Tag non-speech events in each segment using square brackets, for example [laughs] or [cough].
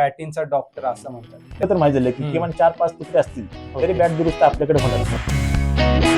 बॅटिंगचा doctor असं म्हणतात ते तर माहिती झालं की. किमान चार पाच तुकडे असतील तरी ओके. बॅट दुरुस्त आपल्याकडे होणार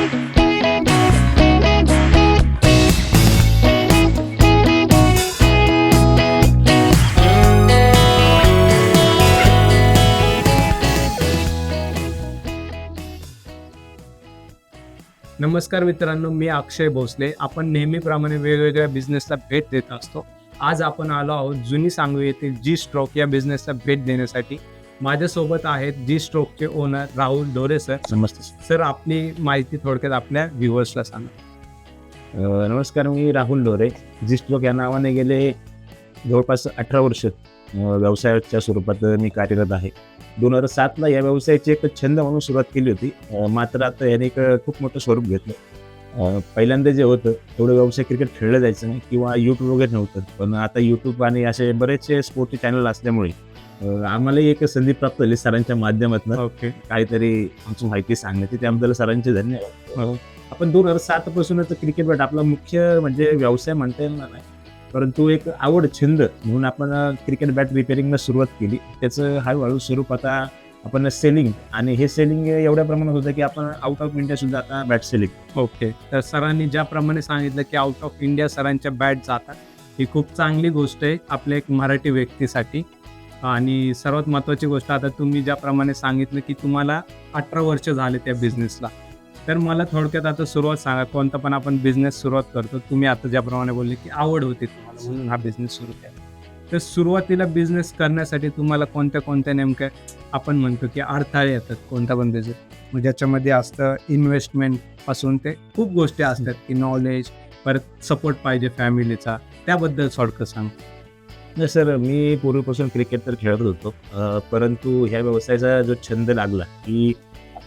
नमस्कार मित्रांनो मी अक्षय भोसले आपण नेहमीप्रमाणे वेगवेगळ्या बिझनेसला भेट देत असतो आज आपण आलो आहोत जुनी सांगू येथील जी स्ट्रोक या बिझनेसला भेट देण्यासाठी. माझ्यासोबत आहेत जी स्ट्रोकचे ओनर राहुल डोरे सर नमस्ते सर आपली माहिती थोडक्यात आपल्या व्ह्युअर्सला सांगा. नमस्कार मी राहुल डोरे. जिस्ट्रोक या नावाने गेले जवळपास अठरा वर्ष व्यवसायाच्या स्वरूपात मी कार्यरत आहे. दोन हजार सातला या व्यवसायाची एक छंद म्हणून सुरुवात केली होती. मात्र आता याने एक खूप मोठं स्वरूप घेतलं. पहिल्यांदा जे होतं तेवढं व्यवसाय क्रिकेट खेळलं जायचं नाही किंवा यूट्यूब वगैरे नव्हतं. पण आता यूट्यूब आणि असे बरेचसे स्पोर्टचे चॅनल असल्यामुळे अं, आम्हालाही एक संधी प्राप्त झाली सरांच्या माध्यमातून. ओके. काहीतरी आमची माहिती सांगण्याची त्याबद्दल सरांचे धन्यवाद. आपण दोन हजार सात पासूनच क्रिकेट बॅट आपला मुख्य म्हणजे व्यवसाय म्हणता येणार नाही. परंतु एक आवड छंद म्हणून आपण क्रिकेट बॅट रिपेअरिंगला सुरुवात केली. त्याचं हळूहळू स्वरूप आता आपण सेलिंग आणि हे सेलिंग एवढ्या प्रमाणात होतं की आपण आउट ऑफ इंडिया सुद्धा आता बॅट सेलिंग ओके तर सरांनी ज्याप्रमाणे सांगितलं की आउट ऑफ इंडिया सरांच्या बॅट जातात ही खूप चांगली गोष्ट आहे आपल्या एक मराठी व्यक्तीसाठी. आणि सर्वात महत्त्वाची गोष्ट आता तुम्ही ज्याप्रमाणे सांगितलं की तुम्हाला अठरा वर्ष झाले त्या बिझनेसला तर मला थोडक्यात आता सुरुवात सांगा कोणता पण आपण बिझनेस सुरुवात करतो तुम्ही आता ज्याप्रमाणे बोलले की आवड होती तुम्हाला म्हणून हा बिझनेस सुरू केला. तर सुरुवातीला बिझनेस करण्यासाठी तुम्हाला कोणत्या कोणत्या नेमक्या आपण म्हणतो की अडथळे येतात? कोणता पण बिझनेस मग ज्याच्यामध्ये असतं इन्व्हेस्टमेंटपासून ते खूप गोष्टी असतात की नॉलेज परत सपोर्ट पाहिजे फॅमिलीचा त्याबद्दल थोडकं सांग. नाही सर मी पूर्वीपासून क्रिकेट तर खेळत होतो. परंतु ह्या व्यवसायाचा जो छंद लागला की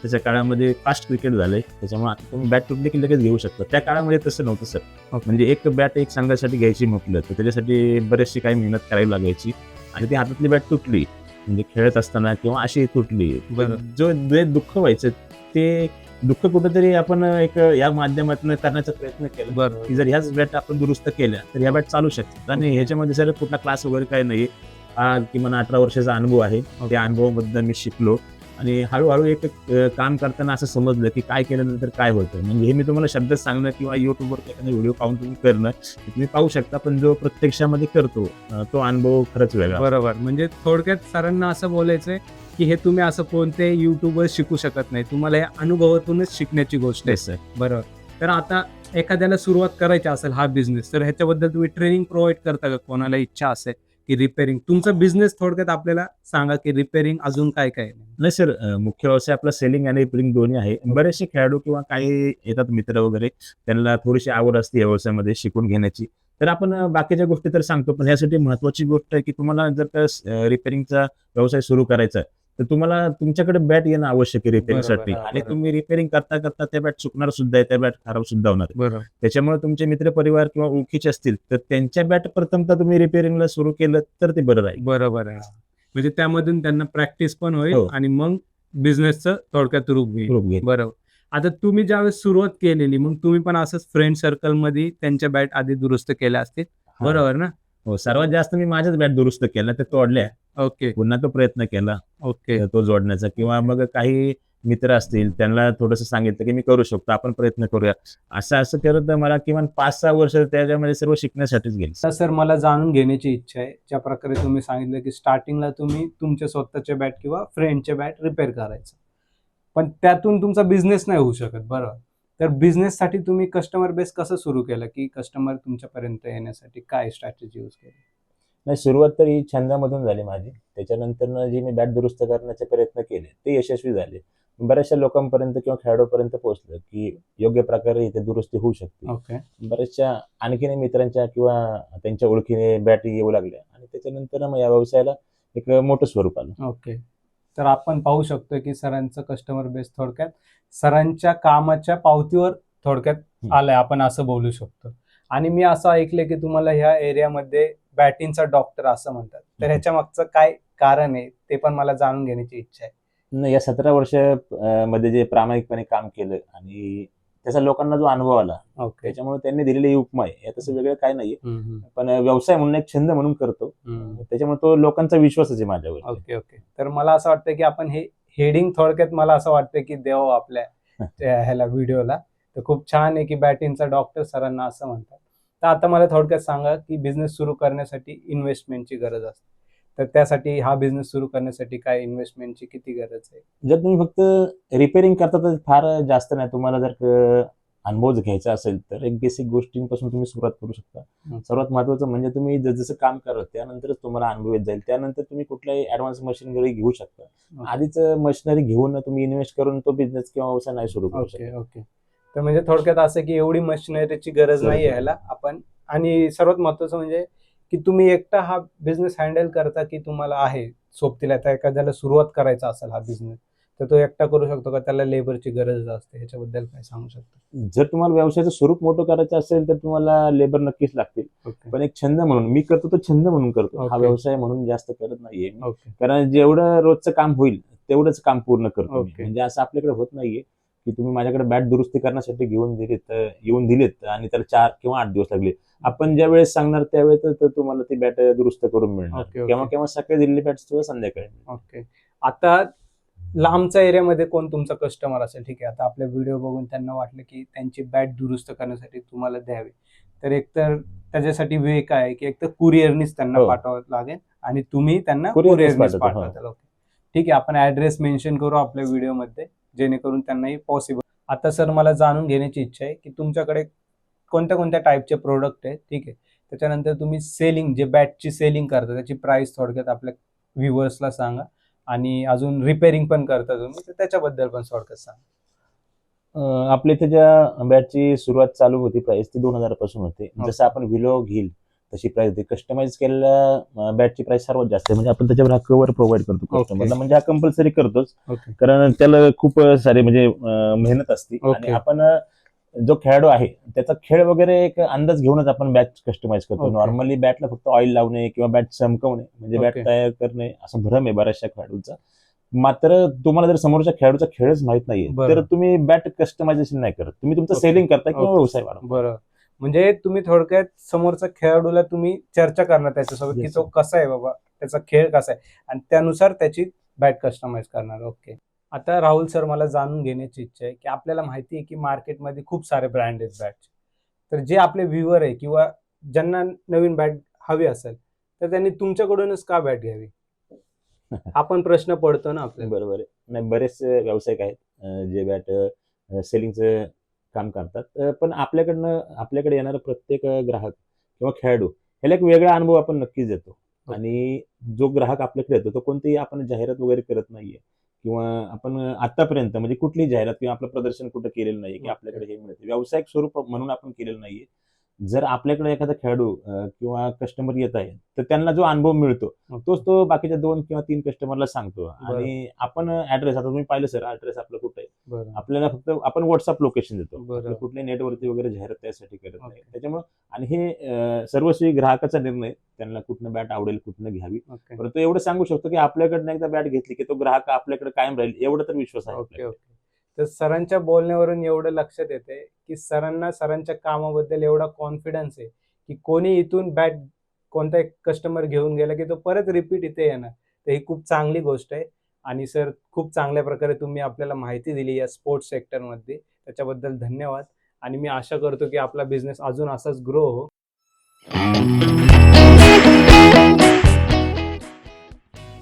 आताच्या काळामध्ये फास्ट क्रिकेट झालंय. त्याच्यामुळे आता तुम्ही बॅट तुटली की लगेच घेऊ शकता. त्या काळामध्ये तसं नव्हतं सर. म्हणजे एक बॅट एक संघासाठी घ्यायची म्हटलं तर त्याच्यासाठी बरेचशी काही मेहनत करावी लागायची. आणि ती हातातली बॅट तुटली. म्हणजे खेळत असताना किंवा अशी तुटली. बरं. जो जे दुःख व्हायचं ते दुःख कुठेतरी आपण एक या माध्यमातून करण्याचा प्रयत्न केला. बरोबर की जर ह्याच बॅट आपण दुरुस्त केल्या तर ह्या बॅट चालू शकतात. आणि ह्याच्यामध्ये सर कुठला क्लास वगैरे काही नाही. हा किमान अठरा वर्षाचा अनुभव आहे. त्या अनुभवाबद्दल मी शिकलो. आणि हळूहळू एक काम करताना असं समजलं की काय केल्यानंतर काय होतं. म्हणजे हे मी तुम्हाला शब्दात सांगणं किंवा युट्यूबवर एखादा व्हिडिओ पाहून तुम्ही करणं तुम्ही पाहू शकता पण जो प्रत्यक्षामध्ये करतो तो अनुभव खरंच वेगळा. बरोबर. म्हणजे थोडक्यात सरांना असं बोलायचंय की हे तुम्ही असं कोणते युट्यूबवर शिकू शकत नाही. तुम्हाला या अनुभवातूनच शिकण्याची गोष्ट आहे. Sir. बरोबर. तर आता एखाद्याला सुरुवात करायची असेल हा बिझनेस तर ह्याच्याबद्दल तुम्ही ट्रेनिंग प्रोव्हाइड करता का? कोणाला इच्छा असेल? की रिपेअरिंग तुमचा बिझनेस थोडक्यात आपल्याला सांगा की रिपेअरिंग अजून काय काय? नाही सर मुख्य व्यवसाय आपला सेलिंग आणि रिपेरिंग दोन्ही आहे. बरेचसे खेळाडू किंवा काही येतात मित्र वगैरे त्यांना थोडीशी आवड असते या व्यवसायामध्ये शिकून घेण्याची. तर आपण बाकीच्या गोष्टी तर सांगतो पण ह्यासाठी महत्वाची गोष्ट आहे की तुम्हाला जर का रिपेरिंगचा व्यवसाय सुरू करायचा आहे तर तुम्हाला तुमच्याकडे बॅट येणं आवश्यक आहे रिपेरिंगसाठी बरोबर, आणि बरोबर. तुम्ही रिपेरिंग करता करता त्या बॅट चुकणार सुद्धा आहे त्या बॅट खराब सुद्धा होणार आहे. बरोबर. त्याच्यामुळे तुमचे मित्र परिवार किंवा ओळखीचे असतील तर त्यांच्या बॅट प्रथमतः तुम्ही रिपेरिंगला सुरू केलं तर ते बरं राहील. बरोबर आहे. म्हणजे त्यामधून त्यांना प्रॅक्टिस पण होईल हो. आणि मग बिझनेसचं थोडक्यात रूप घेईल. घेईल. बरोबर. आता तुम्ही ज्यावेळेस सुरुवात केलेली मग तुम्ही पण असंच फ्रेंड सर्कलमध्ये त्यांच्या बॅट आधी दुरुस्त केल्या असतील. बरोबर ना? हो सर्वात जास्त मी माझ्याच बॅट दुरुस्त केल्या ते तोडल्या. ओके. पुन्हा तो प्रयत्न केला. ओके. तो जोडण्याचा. किंवा मग काही मित्र असतील त्यांना थोडस सांगितलं की मी करू शकतो आपण प्रयत्न करूया. असं असं करत मला किमान पाच सहा वर्ष त्याच्यामध्ये सर्व शिकण्यासाठीच गेली. तर सर मला जाणून घेण्याची इच्छा आहे. ज्या प्रकारे तुम्ही सांगितलं की स्टार्टिंगला तुम्ही तुमचे स्वतःचे बॅट किंवा फ्रेंडचे बॅट रिपेअर करायचं. पण त्यातून तुमचा बिझनेस नाही होऊ शकत बरोबर तर बिझनेससाठी तुम्ही कस्टमर बेस कसं सुरू केलं? की कस्टमर तुमच्यापर्यंत येण्यासाठी काय स्ट्रॅटेजी यूज केली? नाही सुरुवात तर ही छंदामधून झाली माझी. त्याच्यानंतर जी मी बॅट दुरुस्त करण्याचे प्रयत्न केले ते यशस्वी झाले. बऱ्याचशा लोकांपर्यंत किंवा खेळाडूपर्यंत पोहोचलं की योग्य प्रकारे इथे दुरुस्ती होऊ शकते. बऱ्याचशा आणखीन मित्रांच्या किंवा त्यांच्या ओळखीने बॅट येऊ लागल्या आणि त्याच्यानंतर मग या व्यवसायाला एक मोठं स्वरूप आलं. ओके. तर आपण पाहू शकतो की सरांचं कस्टमर बेस थोडक्यात सरांच्या कामाच्या पावतीवर थोडक्यात. आलंय आपण असं बोलू शकतो. आणि मी असं ऐकलंय की तुम्हाला ह्या एरियामध्ये बॅटिंगचा डॉक्टर असं म्हणतात. तर. ह्याच्या मागचं काय कारण आहे ते पण मला जाणून घेण्याची इच्छा आहे. नाही, या सतरा वर्षमध्ये जे प्रामाणिकपणे काम केलं आणि त्याचा लोकांना जो अनुभव आला त्याच्यामुळे त्यांनी दिलेली ही उपमा आहे. तसं वेगळं काय हम्म, पण व्यवसाय म्हणून एक छंद म्हणून करतो. त्याच्यामुळे तो लोकांचा विश्वासच आहे माझ्यावर ओके ओके तर मला असं वाटतं की आपण हे हेडिंग थोडक्यात मला असं वाटतं की देव आपल्या ह्याला व्हिडिओला तर खूप छान आहे की बॅटिंगचा डॉक्टर सरांना असं म्हणतात. तर आता मला थोडक्यात सांगा की बिझनेस सुरू करण्यासाठी इन्व्हेस्टमेंटची गरज असते. तर त्यासाठी हा बिझनेस सुरू करण्यासाठी काय इन्व्हेस्टमेंटची किती गरज आहे? जर तुम्ही फक्त रिपेअरिंग करता तर फार जास्त नाही. तुम्हाला जर अनुभव घ्यायचा असेल तर एक बेसिक गोष्टींपासून तुम्ही सुरुवात करू शकता. सर्वात महत्वाचं म्हणजे तुम्ही जसं काम करत त्यानंतरच तुम्हाला अनुभव येत जाईल. त्यानंतर तुम्ही कुठल्याही ऍडव्हान्स मशिनरी घेऊ शकता. आधीच मशिनरी घेऊन तुम्ही इन्व्हेस्ट करून तो बिझनेस किंवा व्यवसाय नाही सुरू करू शकता. ओके. तर म्हणजे थोडक्यात असं की एवढी मशिनरीची गरज नाही. ह्याला आपण. आणि सर्वात महत्वाचं म्हणजे की तुम्ही एकटा हा बिझनेस हँडल करता की तुम्हाला आहे सोबतीला. आता एखाद्याला सुरुवात करायचा असेल हा बिझनेस तर तो एकटा करू शकतो का? त्याला लेबरची गरज असते. ह्याच्याबद्दल काय सांगू शकतो? जर तुम्हाला व्यवसायाचं स्वरूप मोठं करायचं असेल तर तुम्हाला लेबर नक्कीच लागतील. पण एक छंद म्हणून मी करतो तो छंद म्हणून करतो. हा. व्यवसाय म्हणून जास्त करत नाहीये कारण जेवढं रोजचं काम होईल तेवढंच काम पूर्ण करतो. म्हणजे असं आपल्याकडे होत नाहीये. की तुम्ही माझ्याकडे बॅट दुरुस्ती करण्यासाठी घेऊन दिलीत येऊन दिलेत आणि त्याला चार किंवा आठ दिवस लागले. आपण ज्या वेळेस सांगणार त्यावेळेस तर तुम्हाला ती बॅट दुरुस्त करून मिळणार. केव्हा केव्हा सकाळी दिलेली बॅट किंवा संध्याकाळी ओके. आता लांबच्या एरियामध्ये कोण तुमचा कस्टमर असेल? ठीक आहे आता आपले व्हिडिओ बघून त्यांना वाटलं की त्यांची बॅट दुरुस्त करण्यासाठी तुम्हाला द्यावे. तर एकतर त्याच्यासाठी वे काय आहे? की एक तर कुरिअरनीच त्यांना हो. पाठवावं लागेल आणि तुम्ही त्यांना कुरिअरनीच पाठवतो, हो. ठीक आहे आपण ऍड्रेस मेन्शन करू आपल्या व्हिडिओमध्ये जेणेकरून त्यांनाही पॉसिबल आता सर मला जाणून घेण्याची इच्छा आहे की तुमच्याकडे कोणत्या कोणत्या टाईपचे प्रोडक्ट आहे ठीक आहे. त्याच्यानंतर तुम्ही सेलिंग जे बॅटची सेलिंग करता त्याची प्राइस थोडक्यात आपल्या व्ह्युअर्सला सांगा. आणि अजून रिपेअरिंग पण करता तुम्ही तर त्याच्याबद्दल पण थोडक्यात सांगा. आपल्या इथे ज्या बॅटची सुरुवात चालू होती प्राइस ती दोन हजारापासून होते. जसं आपण व्हिलो घेईल तशी प्राइस होती कस्टमाइज केलेल्या बॅटची प्राइस सर्वात जास्त आहे म्हणजे आपण त्याच्यावर हा कव्हर प्रोव्हाइड करतो. कस्टमरला म्हणजे हा कंपल्सरी करतोच कारण त्याला खूप सारे म्हणजे मेहनत असते. आणि आपण जो खेळाडू आहे त्याचा खेळ वगैरे एक अंदाज घेऊनच आपण बॅट कस्टमाइज करतो. नॉर्मली बॅटला फक्त ऑइल लावणे किंवा बॅट चमकवणे म्हणजे बॅट. तयार करणे असं भ्रम आहे बऱ्याचशा खेळाडूंचा मात्र तुम्हाला जर समोरच्या खेळाडूचा खेळच माहीत नाहीये. तर तुम्ही बॅट कस्टमायझेशन नाही करत तुम्ही तुमचं. सेलिंग करता किंवा. व्यवसाय वाढवता म्हणजे तुम्ही थोडक्यात समोरच्या खेळाडूला तुम्ही चर्चा करणार त्याच्यासोबत की तो. कसा आहे बाबा त्याचा खेळ कसा आहे? आणि त्यानुसार त्याची बॅट कस्टमाइज करणार. ओके. आता राहुल सर मला जाणून घेण्याची इच्छा आहे की आपल्याला माहिती आहे की मार्केटमध्ये खूप सारे ब्रँड आहेत बॅटचे तर जे आपले व्ह्युअर आहे किंवा ज्यांना नवीन बॅट हवी असेल तर त्यांनी तुमच्याकडूनच का बॅट घ्यावी? [laughs] हा पण प्रश्न पडतो ना आपल्याला. बरोबर आहे. नाही बरेच व्यावसायिक आहेत जे बॅट सेलिंगचं काम करतात. पण आपल्याकडनं आपल्याकडे येणारा प्रत्येक ग्राहक किंवा खेळाडू ह्याला एक वेगळा अनुभव आपण नक्कीच देतो. आणि जो ग्राहक आपल्याकडे येतो तो कोणतीही आपण जाहिरात वगैरे करत नाहीये किंवा आपण आतापर्यंत म्हणजे कुठलीही जाहिरात किंवा आपलं प्रदर्शन कुठं केलेलं नाहीये की. आपल्याकडे हे मिळते व्यावसायिक स्वरूप म्हणून आपण केलेलं नाहीये. जर आपल्याकडे एखादा खेळाडू किंवा कस्टमर येत आहे तर त्यांना जो अनुभव मिळतो तोच तो बाकीच्या दोन किंवा तीन कस्टमरला सांगतो. आणि आपण ऍड्रेस आता तुम्ही पाहिलं सर ऍड्रेस आपला कुठे आहे? आपल्याला फक्त आपण व्हॉट्सअप लोकेशन देतो. कुठल्याही नेटवरती वगैरे जाहिरात त्यासाठी करत नाही. त्याच्यामुळे आणि हे सर्वस्वी ग्राहकाचा निर्णय त्यांना कुठनं बॅट आवडेल कुठनं घ्यावी. परंतु एवढं सांगू शकतो की आपल्याकडनं एकदा बॅट घेतली की तो ग्राहक आपल्याकडे कायम राहील एवढं तर विश्वास आहे तर सरांच्या बोलण्यावरून एवढं लक्षात येते की सरांना सरांच्या कामाबद्दल एवढा कॉन्फिडन्स आहे की कोणी इथून बॅट कोणता एक कस्टमर घेऊन गेला की तो परत रिपीट इथे येणार. तर ही खूप चांगली गोष्ट आहे. आणि सर खूप चांगल्या प्रकारे तुम्ही आपल्याला माहिती दिली या स्पोर्ट्स सेक्टरमध्ये त्याच्याबद्दल धन्यवाद. आणि मी आशा करतो की आपला बिझनेस अजून असाच ग्रो हो.